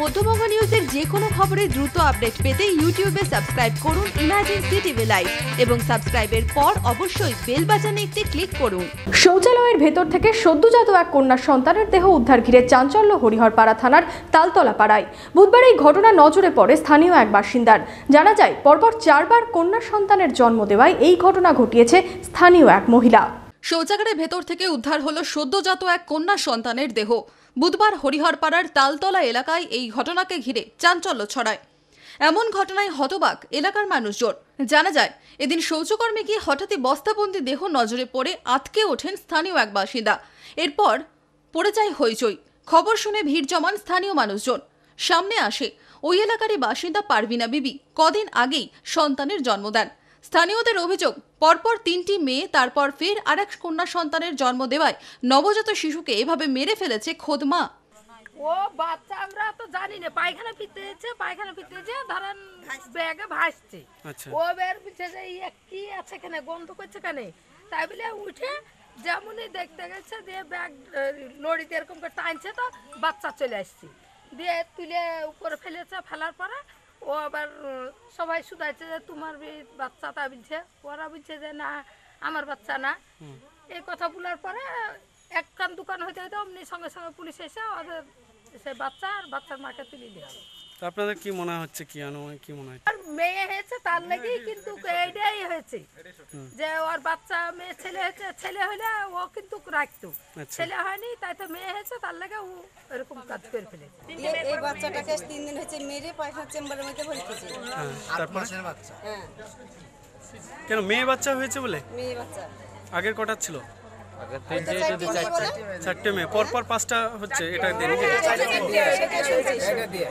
মধ্যবঙ্গ নিউজের যে কোনো খবরের দ্রুত আপডেট পেতে ইউটিউবে সাবস্ক্রাইব করুন ইমাজিন সিটিভি লাইভ এবং সাবস্ক্রাইবের পর অবশ্যই বেল বাজানে একটি ক্লিক করুন। শৌচালয়ের ভেতর থেকে সদ্যজাত এক কন্যা সন্তানের দেহ উদ্ধার ঘিরে চাঞ্চল্য হরিহরপাড়া থানার তালতলা পাড়ায় বুধবার এই ঘটনা নজরে পড়ে স্থানীয় এক বাসিন্দার। জানা যায় পরপর চারবার কন্যা সন্তানের জন্ম দেওয়ায় এই ঘটনা ঘটিয়েছে স্থানীয় এক মহিলা। শৌচাগারের ভেতর থেকে উদ্ধার হলো সদ্যজাত এক কন্যা সন্তানের দেহ। বুধবার হরিহরপাড়ার তালতলা এলাকায় এই ঘটনাকে ঘিরে চাঞ্চল্য ছড়ায়। এমন ঘটনায় হতবাক এলাকার মানুষজন। জানা যায়, এদিন শৌচকর্মে গিয়ে হঠাৎই বস্তাবন্দি দেহ নজরে পড়ে আটকে ওঠেন স্থানীয় এক বাসিন্দা। এরপর পড়ে যায় হইচই। খবর শুনে ভিড় জমান স্থানীয় মানুষজন। সামনে আসে, ওই এলাকারই বাসিন্দা পারভিনা বিবি। কদিন আগেই সন্তানের জন্ম দেন। স্থানীয়দের অভিযোগ পরপর তিনটি মেয়ে তারপর ফের আরেক কন্যা সন্তানের জন্ম দেওয়ায় নবজাত শিশুকে এভাবে মেরে ফেলেছে খোদ মা। ও বাচ্চা আমরা তো জানি না। পায়খানা ফিরতেছে পায়খানা ফিরতেছে ধরেন ব্যাগে ভাসছে। আচ্ছা। ও বের পিছে যে ইয়ে কি আছে কেন গন্ধ করছে কেন তাই বলে উঠে যেমনই দেখতে গেছে দিয়ে ব্যাগ লড়িতে এরকম করে টানছে তো বাচ্চা চলে আসছে। দিয়ে তুলে উপরে ফেলেছে ফেলার পরে ও আবার সবাই শুধাইছে যে তোমার বাচ্চা তা বলছে ওরা বলছে যে না আমার বাচ্চা না। এই কথা বলার পরে এক কান দোকান হইতে হইতে অমনি সঙ্গে সঙ্গে পুলিশ এসে ওদের সে বাচ্চা আর বাচ্চার মাকে তুলে দেওয়া। আপনাদের কি মনে হচ্ছে কি আনুমানিক কি মনে হচ্ছে? আর মেয়ে হয়েছে তার লাগেই কিন্তু এইটাই হয়েছে যে ওর বাচ্চা মেয়ে ছেলে হয়েছে ছেলে হলে ও কিন্তু রাখতো। আচ্ছা। ছেলে হয়নি তাই তো মেয়ে হয়েছে তার লাগে ও এরকম কাজ করে ফেলেছে। এ- এই বাচ্চাটাকে তিন দিন হয়েছে মেরে পায়খানা চেম্বারের মধ্যে ভর্তিছে হ্যাঁ বাচ্চা। হ্যাঁ। কেন মেয়ে বাচ্চা হয়েছে বলে? মেয়ে বাচ্চা। আগের কটা ছিল? চারটে মেয়ে বলে। চারটে। মেয়ে পরপর পাঁচটা হচ্ছে এটা। হ্যাঁ দিন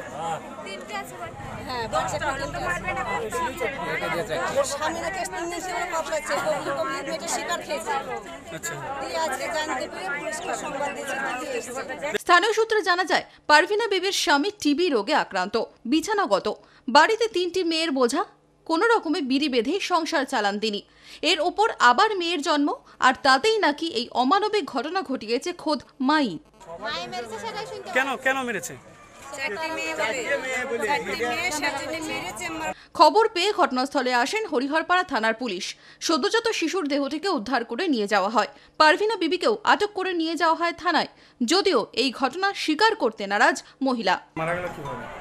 আচ্ছা। স্থানীয় সূত্রে জানা যায় পারভিনা বিবির স্বামী টিবি রোগে আক্রান্ত বিছানাগত। বাড়িতে তিনটি মেয়ের বোঝা কোনো রকমে বিড়ি বেঁধেই সংসার চালান তিনি। এর ওপর আবার মেয়ের জন্ম আর তাতেই নাকি এই অমানবিক ঘটনা ঘটিয়েছে খোদ মাই। কেন কেন মেরেছে? খবর পেয়ে ঘটনাস্থলে আসেন হরিহরপাড়া থানার পুলিশ। সদ্যজাত শিশুর দেহটিকে উদ্ধার করে নিয়ে যাওয়া হয়। পারভিনা বিবিকেও আটক করে নিয়ে যাওয়া হয় থানায়। যদিও এই ঘটনা স্বীকার করতে নারাজ মহিলা। মারা গেল কীভাবে?